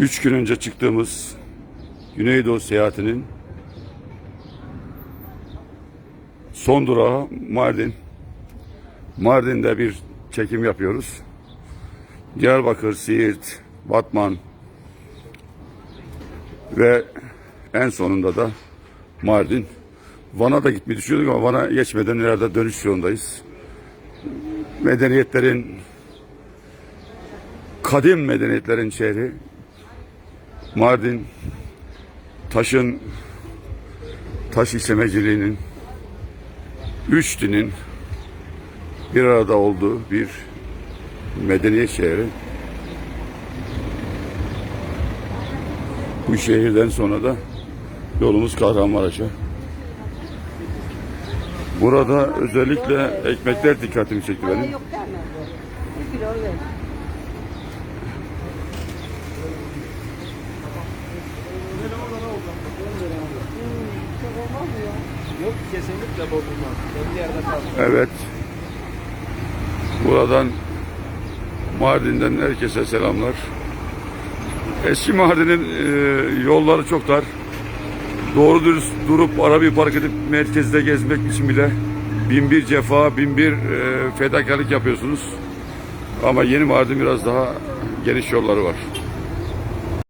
Üç gün önce çıktığımız Güneydoğu seyahatinin son durağı Mardin. Mardin'de bir çekim yapıyoruz. Diyarbakır, Siirt, Batman ve en sonunda da Mardin. Van'a da gitmeyi düşünüyorduk ama Van'a geçmeden ileride dönüş yolundayız. Medeniyetlerin kadim medeniyetlerin şehri Mardin taşın taş işlemeciliğinin üç dinin bir arada olduğu bir medeniyet şehri. Bu şehirden sonra da yolumuz Kahramanmaraş'a. Burada özellikle ekmekler dikkatimi çekti benim. Yok kesinlikle bozulmaz. Kendi yerde kalır. Evet. Buradan Mardin'den herkese selamlar. Eski Mardin'in e, yolları çok dar. Doğru dürüst durup arabayı park edip merkezde gezmek için bile bin bir cefa, bin bir e, fedakarlık yapıyorsunuz. Ama yeni Mardin biraz daha geniş yolları var.